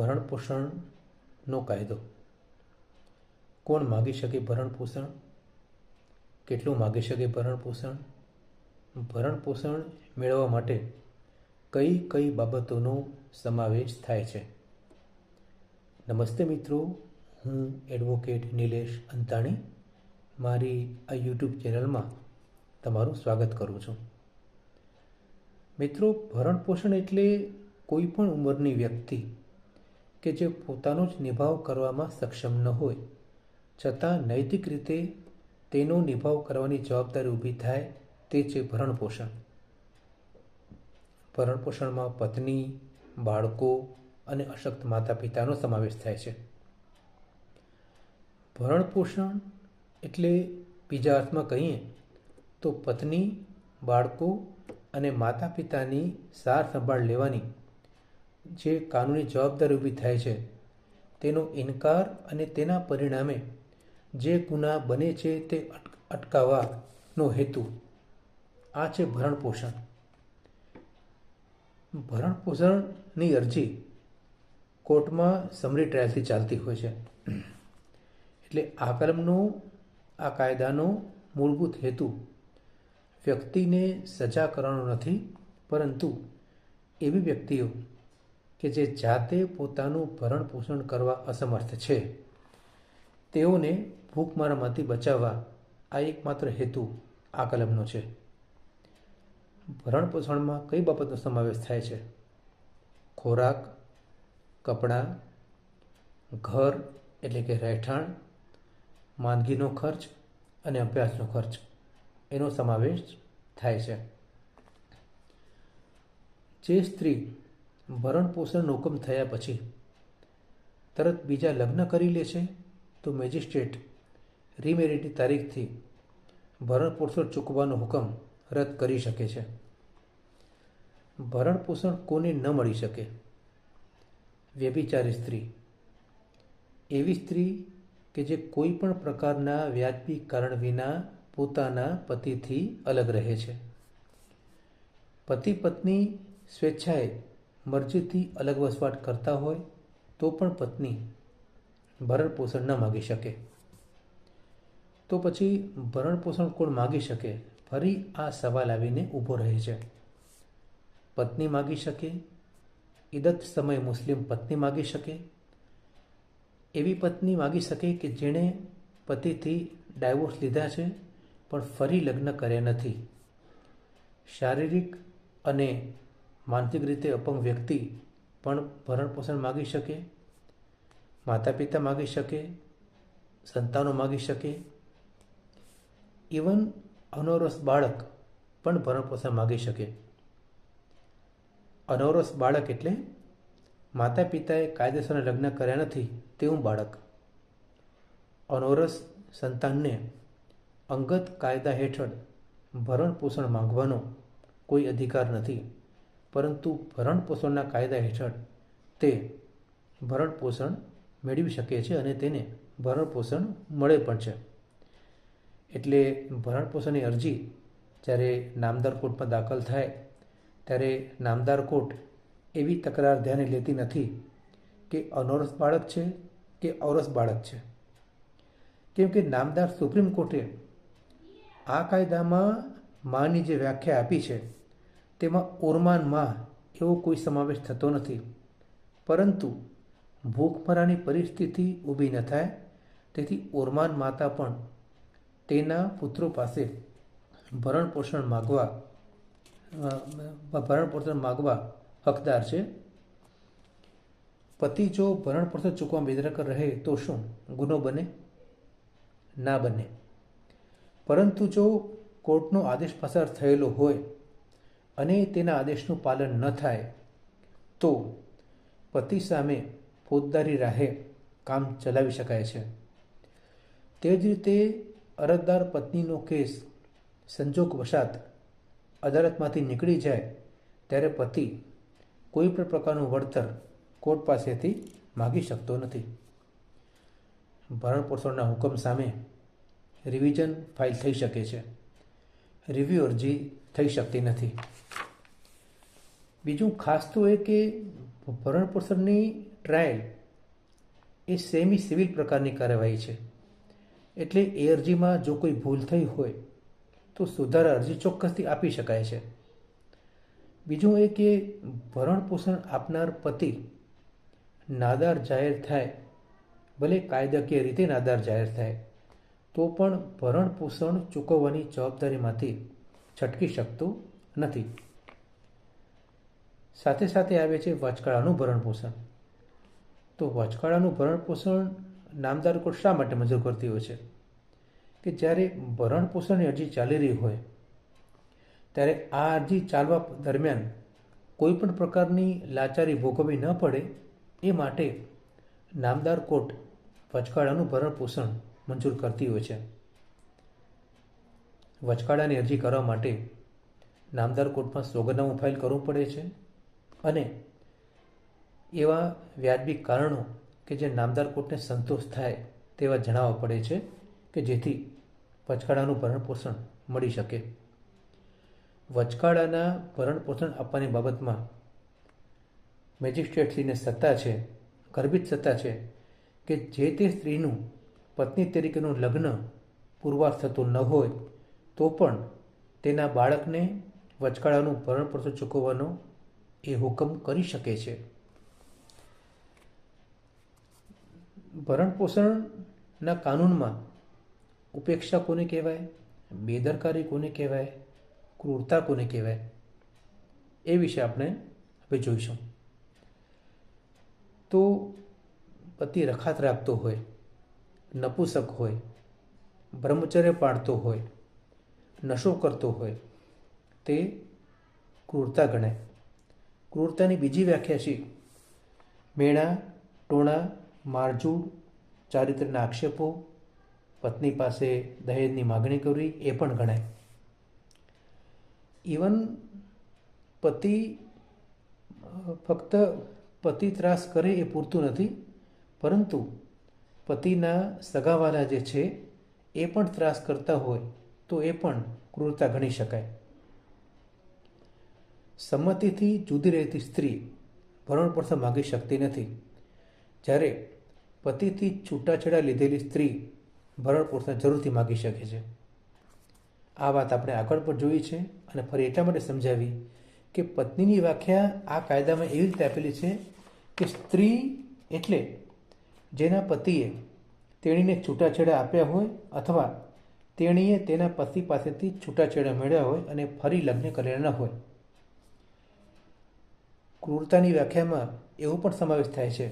ભરણ પોષણનો કાયદો. કોણ માગી શકે ભરણપોષણ? કેટલું માગી શકે ભરણપોષણ? ભરણપોષણ મેળવવા માટે કઈ કઈ બાબતોનો સમાવેશ થાય છે? નમસ્તે મિત્રો, હું એડવોકેટ નિલેશ અંતાણી. મારી આ યુટ્યુબ ચેનલમાં તમારું સ્વાગત કરું છું. મિત્રો, ભરણપોષણ એટલે કોઈ પણ ઉંમરની વ્યક્તિ કે જે પોતાનો જ નિભાવ કરવામાં સક્ષમ ન હોય. છતાં નૈતિક રીતે તેનો નિભાવ કરવાની જવાબદારી ઊભી થાય તે છે ભરણપોષણ. ભરણપોષણમાં પત્ની, બાળકો અને અશક્ત માતા પિતાનો સમાવેશ થાય છે. ભરણપોષણ એટલે બીજા અર્થમાં કહીએ તો પત્ની, બાળકો અને માતા પિતાની સાર સંભાળ લેવાની જે કાનૂની જવાબદારી ઊભી થાય છે, તેનો ઇનકાર અને તેના પરિણામે જે ગુના બને છે તે અટકાવવાનો હેતુ. આ છે ભરણ પોષણ. ભરણ પોષણની અરજી કોર્ટમાં સમરી ટ્રાયલથી ચાલતી હોય છે. એટલે આ કલમનો, આ કાયદાનો મૂળભૂત હેતુ વ્યક્તિને સજા કરવાનો નથી, પરંતુ એવી વ્યક્તિઓ કે જે જાતે પોતાનું ભરણ પોષણ કરવા અસમર્થ છે. તેઓને ભૂખમારામાંથી બચાવવા આ એકમાત્ર હેતુ આ કલમનો છે. ભરણ પોષણમાં કઈ બાબતનો સમાવેશ થાય છે? ખોરાક, કપડાં, ઘર એટલે કે રહેઠાણ, માંદગીનો ખર્ચ અને અભ્યાસનો ખર્ચ એનો સમાવેશ થાય છે. જે સ્ત્રી ભરણ પોષણનો હુકમ થયા પછી તરત બીજા લગ્ન કરી લે છે તો મેજિસ્ટ્રેટ રીમેરિટની તારીખથી ભરણ પોષણ ચૂકવવાનો હુકમ રદ કરી શકે છે. ભરણ પોષણ કોને ન મળી શકે? વ્યભિચારી સ્ત્રી. એવી સ્ત્રી કે જે કોઈ પણ પ્રકારના વ્યાજબી કારણ વિના પોતાના પતિથી અલગ રહે છે. પતિ પત્ની સ્વેચ્છાએ મરજીથી અલગ વસવાટ કરતા હોય તો પણ પત્ની ભરણ પોષણ ન માગી શકે. તો પછી ભરણ પોષણ કોણ માગી શકે? ફરી આ સવાલ આવીને ઊભો રહે છે. પત્ની માગી શકે? ઈદત સમયે મુસ્લિમ પત્ની માગી શકે? એવી પત્ની માગી શકે કે જેણે પતિથી ડાયવોર્સ લીધા છે, પણ ફરી લગ્ન કર્યા નથી? શારીરિક અને માનસિક રીતે અપંગ વ્યક્તિ પણ ભરણ પોષણ માગી શકે માતા પિતા માગી શકે, સંતાનો માગી શકે. ઇવન અનોરસ બાળક પણ ભરણ પોષણ માગી શકે. અનોરસ બાળક એટલે માતા પિતાએ કાયદેસરના લગ્ન કર્યા નથી તેવું બાળક. અનોરસ સંતાનને અંગત કાયદા હેઠળ ભરણ પોષણ માંગવાનો કોઈ અધિકાર નથી. પરંતુ ભરણપોષણના કાયદા હેઠળ તે ભરણપોષણ મેળવી શકે છે અને તેને ભરણપોષણ મળે પણ છે. એટલે ભરણપોષણની અરજી જ્યારે નામદાર કોર્ટમાં દાખલ થાય, ત્યારે નામદાર કોર્ટ એવી તકરાર ધ્યાને લેતી નથી કે અનોરસ બાળક છે કે ઔરસ બાળક છે. કેમ કે નામદાર સુપ્રીમ કોર્ટે આ કાયદામાં માની જે વ્યાખ્યા આપી છે તેમાં ઓરમાનમાં એવો કોઈ સમાવેશ થતો નથી. પરંતુ ભૂખમરાની પરિસ્થિતિ ઊભી ન થાય, તેથી ઓરમાન માતા પણ તેના પુત્રો પાસે ભરણ પોષણ માગવા ભરણ પોષણ માગવા હકદાર છે. પતિ જો ભરણ પોષણ ચૂકવા બેદરકર રહે તો શું ગુનો બને? ના બને. પરંતુ જો કોર્ટનો આદેશ પસાર થયેલો હોય અને તેના આદેશનું પાલન ન થાય, તો પતિ સામે ફોજદારી રાહે કામ ચલાવી શકાય છે. તે જ રીતે અરજદાર પત્નીનો કેસ સંજોગ વસાત અદાલતમાંથી નીકળી જાય, ત્યારે પતિ કોઈ પણ પ્રકારનું વળતર કોર્ટ પાસેથી માગી શકતો નથી. ભરણ પોષણના હુકમ સામે રિવિઝન ફાઇલ થઈ શકે છે. રિવ્યુ અરજી થઈ શકતી નથી. બીજું ખાસ તો એ કે ભરણપોષણની ટ્રાયલ એ સેમી સિવિલ પ્રકારની કાર્યવાહી છે. એટલે એ અરજીમાં જો કોઈ ભૂલ થઈ હોય, તો સુધારા અરજી ચોક્કસથી આપી શકાય છે. બીજું એ કે ભરણપોષણ આપનાર પતિ નાદાર જાહેર થાય, ભલે કાયદાકીય રીતે નાદાર જાહેર થાય, તો પણ ભરણપોષણ ચૂકવવાની જવાબદારીમાંથી છટકી શકતું નથી. સાથે સાથે આવે છે વચગાળાનું ભરણપોષણ. તો વચગાળાનું ભરણપોષણ નામદાર કોર્ટ શા માટે મંજૂર કરતી હોય છે? કે જ્યારે ભરણપોષણની અરજી ચાલી રહી હોય, ત્યારે આ અરજી ચાલવા દરમિયાન કોઈ પણ પ્રકારની લાચારી ભોગવવી ન પડે એ માટે નામદાર કોર્ટ વચગાળાનું ભરણપોષણ મંજૂર કરતી હોય છે. વચગાળાની અરજી કરવા માટે નામદાર કોર્ટમાં સોગંદનામું ફાઇલ કરવું પડે છે અને એવા વ્યાજબી કારણો કે જે નામદાર કોર્ટને સંતોષ થાય તેવા જણાવવા પડે છે કે જેથી વચગાળાનું ભરણપોષણ મળી શકે. વચગાળાના ભરણપોષણ આપવાની બાબતમાં મેજિસ્ટ્રેટશ્રીને સત્તા છે, ગર્ભિત સત્તા છે કે જે તે સ્ત્રીનું પત્ની તરીકેનું લગ્ન પુરવાર થતું ન હોય તો પણ તેના બાળકને વચગાળાનું ભરણપોષણ ચૂકવવાનો એ હુકમ કરી શકે છે. ભરણપોષણના કાનૂનમાં ઉપેક્ષા કોને કહેવાય? બેદરકારી કોને કહેવાય? ક્રૂરતા કોને કહેવાય? એ વિશે આપણે હવે જોઈશું. તો પતિ રખાત રાખતો હોય, નપુસક હોય, બ્રહ્મચર્ય પાળતો હોય નશો કરતો હોય તે ક્રૂરતા ગણાય. ક્રૂરતાની બીજી વ્યાખ્યા છે, મેણા, ટોણા મારજૂડ ચારિત્રના આક્ષેપો, પત્ની પાસે દહેજની માગણી કરવી એ પણ ગણાય. ઇવન પતિ ફક્ત પતિ ત્રાસ કરે એ પૂરતું નથી, પરંતુ પતિના સગાવાલા જે છે એ પણ ત્રાસ કરતા હોય તો એ પણ ક્રૂરતા ગણી શકાય. સંમતિથી જુદી રહેતી સ્ત્રી ભરણપોષણ માગી શકતી નથી. જ્યારે પતિથી છૂટાછેડા લીધેલી સ્ત્રી ભરણપોષણ જરૂરથી માગી શકે છે. આ વાત આપણે આગળ પણ જોઈ છે અને ફરી એટલા માટે સમજાવી કે પત્નીની વ્યાખ્યા આ કાયદામાં એવી રીતે આપેલી છે કે સ્ત્રી એટલે જેના પતિએ તેણીને છૂટાછેડા આપ્યા હોય અથવા તેણીએ તેના પતિ પાસેથી છૂટાછેડા મેળવ્યા હોય અને ફરી લગ્ન કરેલા ન હોય. ક્રૂરતાની વ્યાખ્યામાં એવો પણ સમાવેશ થાય છે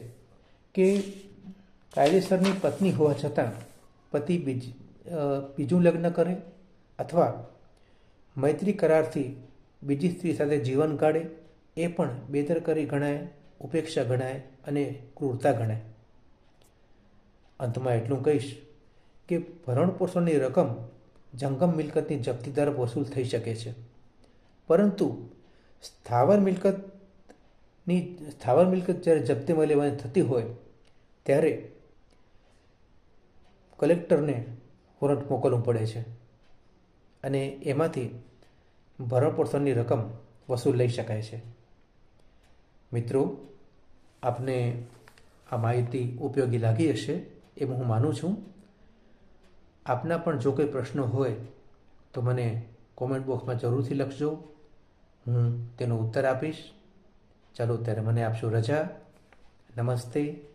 કે કાયદેસરની પત્ની હોવા છતાં પતિ બીજ બીજું લગ્ન કરે અથવા મૈત્રી કરારથી બીજી સ્ત્રી સાથે જીવન કાઢે એ પણ બેદરકારી ગણાય, ઉપેક્ષા ગણાય અને ક્રૂરતા ગણાય. અંતમાં એટલું કહીશ. કે ભરણપોષણની રકમ જંગમ મિલકતની જપ્તી દ્વારા વસૂલ થઈ શકે છે. પરંતુ સ્થાવર મિલકતની સ્થાવર મિલકત જ્યારે જપ્તીમાં લેવાની થતી હોય, ત્યારે કલેક્ટરને વોરંટ મોકલવું પડે છે અને એમાંથી ભરણપોષણની રકમ વસૂલ લઈ શકાય છે. મિત્રો, આપને આ માહિતી ઉપયોગી લાગી હશે એમ હું માનું છું. આપના પણ જો કોઈ પ્રશ્નો હોય, તો મને કોમેન્ટ બોક્સમાં જરૂરથી લખજો. હું તેનો ઉત્તર આપીશ. ચાલો, ત્યારે મને આપશો રજા. નમસ્તે.